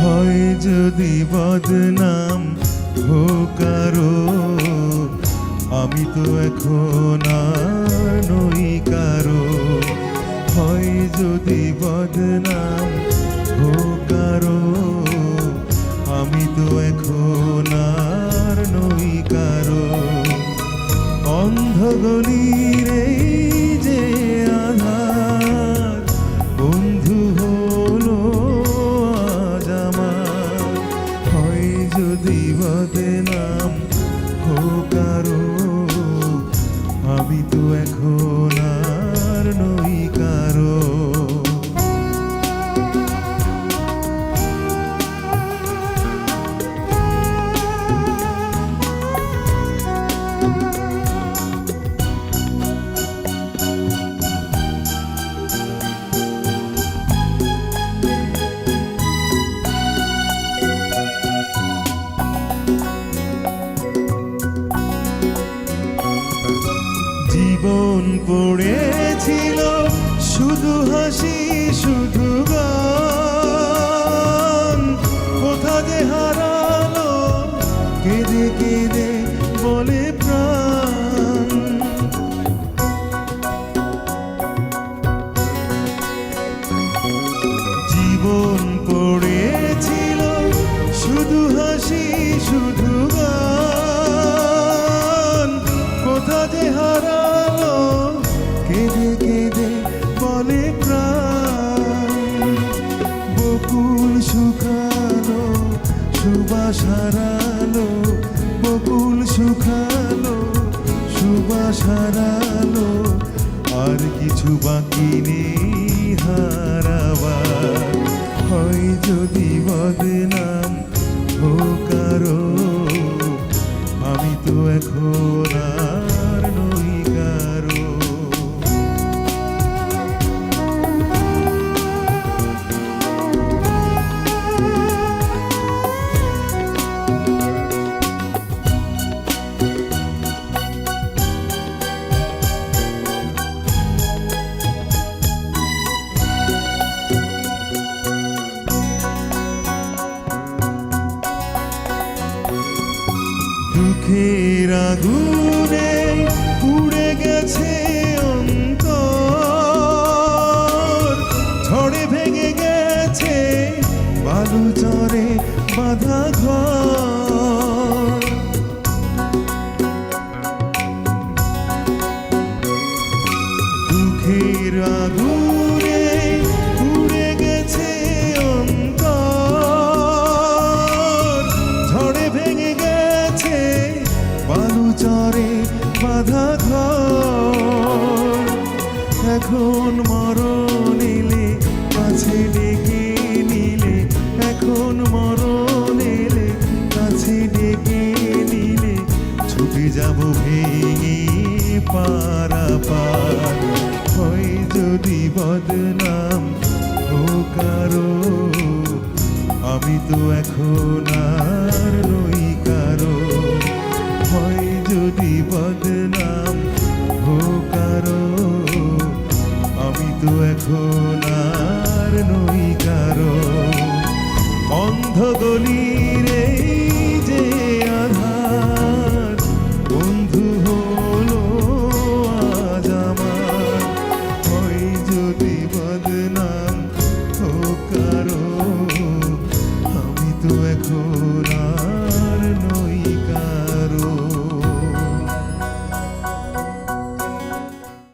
হয় যদি বদনাম হোকারো আমি তো এখন আমি তো এখন জীবন পড়েছিল, শুধু হাসি, শুধু গান। কোথা যে হারালো, কেঁদে কেঁদে বলে জীবন পড়েছিল, শুধু হাসি, শুধু সুবাস হারালো বকুল শুকালো সুবাস হারালো আর কিছু বাকি নেই হারাবার হয় যদি বদনাম কারও আমি তো এখন আর দুঃখের আগুনে পুড়ে গেছে অন্তর। ঝড়ে ভেঙে গেছে বালু চরে বাধা ঘর। এখন মরণ এলে কাছে ডেকে নিলে, এখন মরণ এলে কাছে ডেকে নিলে, ছুটে যাব ভেঙে পারা পার হয় যদি বদনাম ও কারও, আমি তো এখন আর tu eco